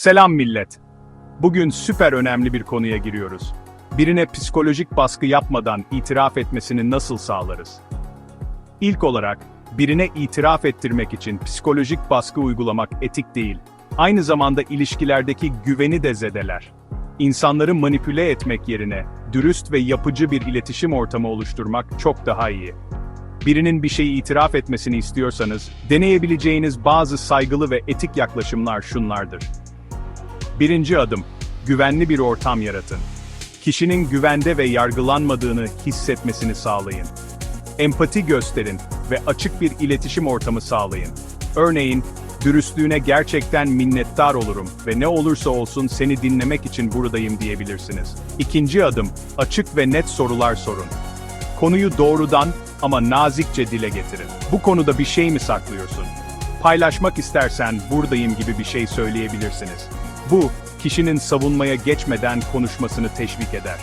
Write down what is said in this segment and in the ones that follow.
Selam millet. Bugün süper önemli bir konuya giriyoruz. Birine psikolojik baskı yapmadan itiraf etmesini nasıl sağlarız? İlk olarak, birine itiraf ettirmek için psikolojik baskı uygulamak etik değil. Aynı zamanda ilişkilerdeki güveni de zedeler. İnsanları manipüle etmek yerine, dürüst ve yapıcı bir iletişim ortamı oluşturmak çok daha iyi. Birinin bir şeyi itiraf etmesini istiyorsanız, deneyebileceğiniz bazı saygılı ve etik yaklaşımlar şunlardır. Birinci adım, güvenli bir ortam yaratın. Kişinin güvende ve yargılanmadığını hissetmesini sağlayın. Empati gösterin ve açık bir iletişim ortamı sağlayın. Örneğin, dürüstlüğüne gerçekten minnettar olurum ve ne olursa olsun seni dinlemek için buradayım diyebilirsiniz. İkinci adım, açık ve net sorular sorun. Konuyu doğrudan ama nazikçe dile getirin. Bu konuda bir şey mi saklıyorsun? Paylaşmak istersen buradayım gibi bir şey söyleyebilirsiniz. Bu, kişinin savunmaya geçmeden konuşmasını teşvik eder.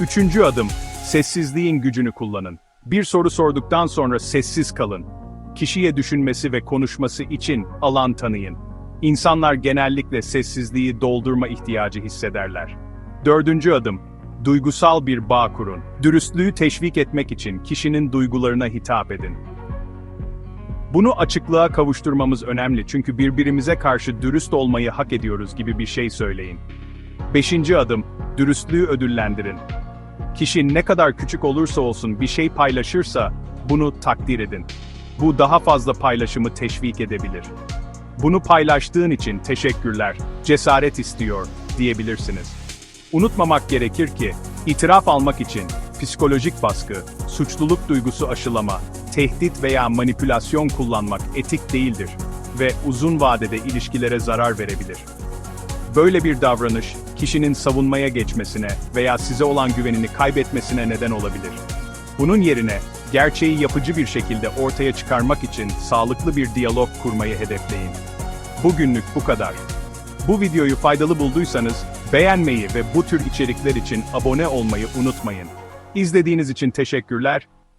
Üçüncü adım, sessizliğin gücünü kullanın. Bir soru sorduktan sonra sessiz kalın. Kişiye düşünmesi ve konuşması için alan tanıyın. İnsanlar genellikle sessizliği doldurma ihtiyacı hissederler. Dördüncü adım, duygusal bir bağ kurun. Dürüstlüğü teşvik etmek için kişinin duygularına hitap edin. Bunu açıklığa kavuşturmamız önemli çünkü birbirimize karşı dürüst olmayı hak ediyoruz gibi bir şey söyleyin. Beşinci adım, dürüstlüğü ödüllendirin. Kişi ne kadar küçük olursa olsun bir şey paylaşırsa, bunu takdir edin. Bu daha fazla paylaşımı teşvik edebilir. Bunu paylaştığın için teşekkürler, cesaret istiyor, diyebilirsiniz. Unutmamak gerekir ki, itiraf almak için psikolojik baskı, suçluluk duygusu aşılama, tehdit veya manipülasyon kullanmak etik değildir ve uzun vadede ilişkilere zarar verebilir. Böyle bir davranış, kişinin savunmaya geçmesine veya size olan güvenini kaybetmesine neden olabilir. Bunun yerine, gerçeği yapıcı bir şekilde ortaya çıkarmak için sağlıklı bir diyalog kurmayı hedefleyin. Bugünlük bu kadar. Bu videoyu faydalı bulduysanız, beğenmeyi ve bu tür içerikler için abone olmayı unutmayın. İzlediğiniz için teşekkürler.